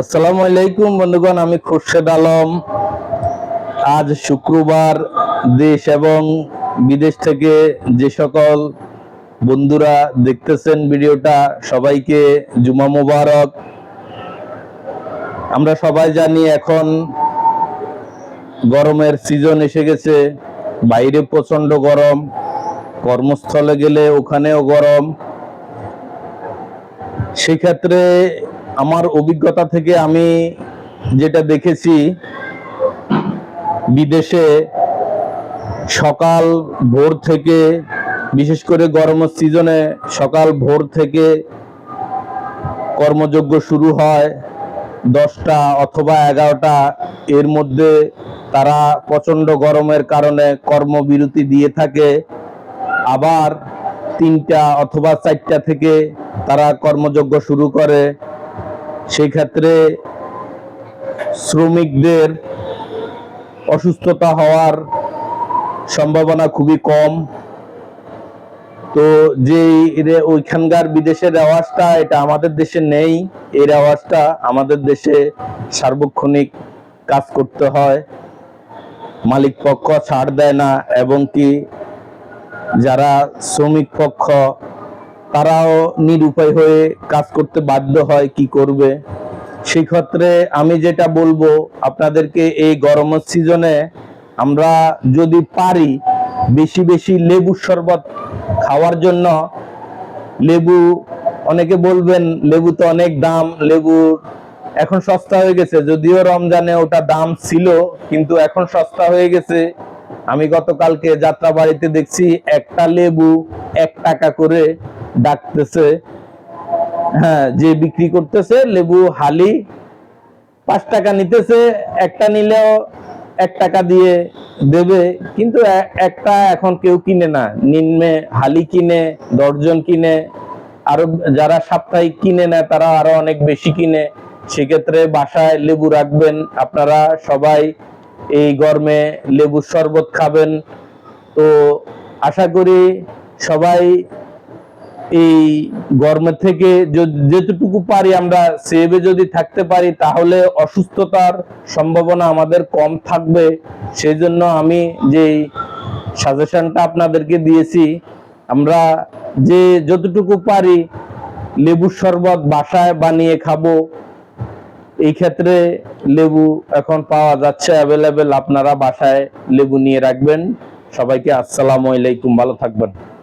আসসালামু আলাইকুম বন্ধুগণ, আমি খুরশেদ আলম। আজ শুক্রবার দেশ এবং বিদেশ থেকে যে সকল বন্ধুরা দেখতেছেন ভিডিওটা, সবাইকে জুমা মোবারক। আমরা সবাই জানি এখন গরমের সিজন এসে গেছে, বাইরে প্রচণ্ড গরম, কর্মস্থলে গেলে ওখানেও গরম। সেক্ষেত্রে আমার অভিজ্ঞতা থেকে আমি যেটা দেখেছি, বিদেশে সকাল ভোর থেকে, বিশেষ করে গরমের সিজনে সকাল ভোর থেকে কর্মযজ্ঞ শুরু হয় দশটা অথবা এগারোটা। এর মধ্যে তারা প্রচণ্ড গরমের কারণে কর্মবিরতি দিয়ে থাকে। আবার তিনটা অথবা চারটা থেকে তারা কর্মযজ্ঞ শুরু করে। সেই ক্ষেত্রে শ্রমিকদের অসুস্থতা হওয়ার সম্ভাবনা খুবই কম। তো যে ওইখানকার বিদেশের রেওয়াজটা, এটা আমাদের দেশে নেই। এই রেওয়াজটা আমাদের দেশে সার্বক্ষণিক কাজ করতে হয়। মালিক পক্ষ ছাড় দেয় না, এবং কি যারা শ্রমিক পক্ষ তারাও নিরুপায় হয়ে কাজ করতে বাধ্য হয়, কি করবে? সেই ক্ষেত্রে আমি যেটা বলব, আপনাদেরকে এই গরমের সিজনে আমরা যদি পারি বেশি বেশি লেবু শরবত খাওয়ার জন্য, লেবু, অনেকে বলবেন লেবু তো অনেক দাম লেবুর এখন সস্তা হয়ে গেছে, যদিও রমজানে ওটা দাম ছিল, কিন্তু এখন সস্তা হয়ে গেছে। আমি গতকালকে যাত্রা বাড়িতে দেখছি একটা লেবু এক টাকা করে ডাকতেছে হ্যাঁ যে বিক্রি করতেছে, লেবু, হালি, পাঁচ টাকা নিতেছে, একটা নিলেও এক টাকা দিয়ে দেবে, কিন্তু একটা এখন কেউ কিনে না। নিম্নে হালি কিনে দর্জন কিনে, আরও যারা সাপ্তাহিক কিনে নেয় তারা আরও অনেক বেশি কিনে। সেক্ষেত্রে বাসায় লেবু রাখবেন, আপনারা সবাই এই গরমে লেবুর শরবত খাবেন। তো আশা করি সবাই এই গরমের থেকে য- যেতটুকু পারি আমরা সেভে যদি থাকতে পারি, তাহলে অসুস্থতার সম্ভাবনা আমাদের কম থাকবে। সেই জন্য আমি যে সাজেশনটা আপনাদেরকে দিয়েছি, আমরা যে যতটুকু পারি লেবুর শরবত বাসায় বানিয়ে খাব। এই ক্ষেত্রে লেবু এখন পাওয়া যাচ্ছে অ্যাভেলেবেল আপনারা বাসায় লেবু নিয়ে রাখবেন। সবাইকে আসসালামু আলাইকুম, ভালো থাকবেন।